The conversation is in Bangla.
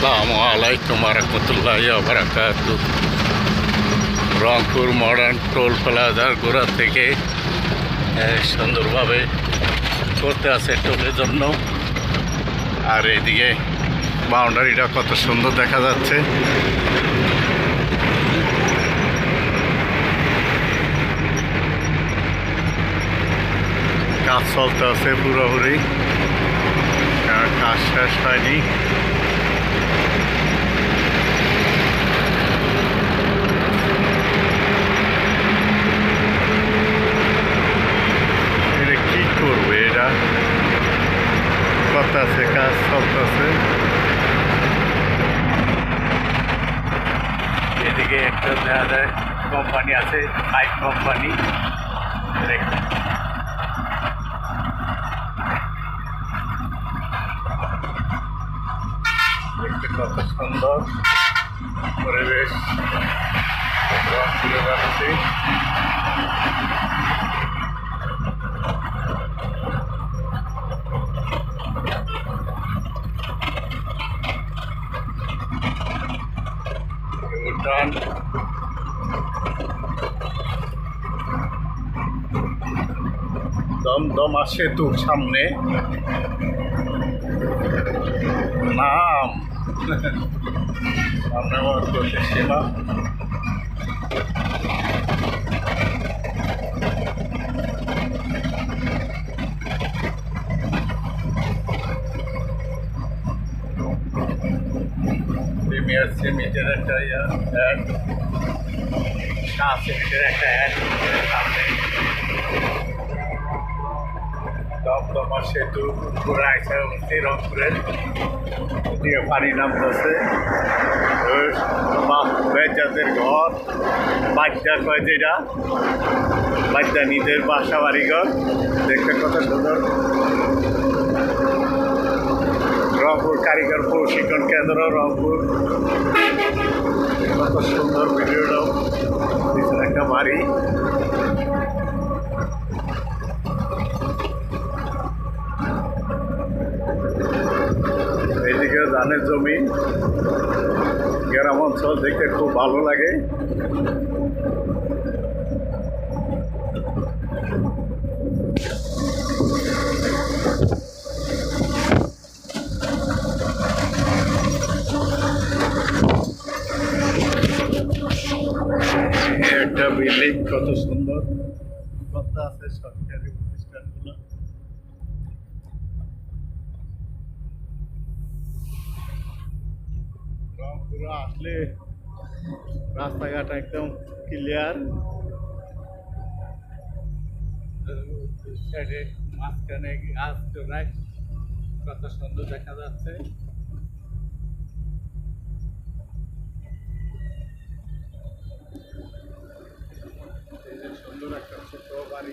আসসালামু আলাইকুম রহমতুল্লাহ বারাকাত রংপুর মডার্ন টোল প্লাজার গোড়া থেকে সুন্দরভাবে করতে আছে টোলের জন্য আর এদিকে বাউন্ডারিটা কত সুন্দর দেখা যাচ্ছে কাজ চলতে আছে পুরোপুরি কাজ শেষ হয়নি এটা কি করবে এটা করতেছে কাজ চলতেছে। এদিকে একটা দেখা যায় কোম্পানি আছে পাইপ কোম্পানি দেখতে কত সুন্দর পরিবেশ। রংপুরে যাচ্ছি উদ্যান দমদমা সেতুর সামনে। নাম। সামনে আমার চোখের সীমা প্রিমিয়ার সিমেন্টের একটা অ্যাড শাহ সিমেন্টের একটা অ্যাড সামনে দমদমা সেতু পুরো আইসা উঠছি রংপুরের দিয়ে পানি নামতেছে বেচাদের ঘর বাচ্চা কয় যেটা বাচ্চা নিজের বাসা বাড়িঘর দেখতে কত সুন্দর রংপুর কারিগর প্রশিক্ষণ কেন্দ্র, রংপুর। কত সুন্দর ভিডিওটাও। পিছনে একটা বাড়ি। এইদিকে ধানের জমি। গ্রাম অঞ্চল দেখতে খুব ভালো লাগে। একটা বিল্ডিং কত সুন্দর। কত আছে, সরকারি প্রতিষ্ঠানগুলো। রংপুরে আসলে রাস্তাঘাট একদম ক্লিয়ার মাঝখানে গাছ চোরায় কত সুন্দর দেখা যাচ্ছে। శుక్రవారి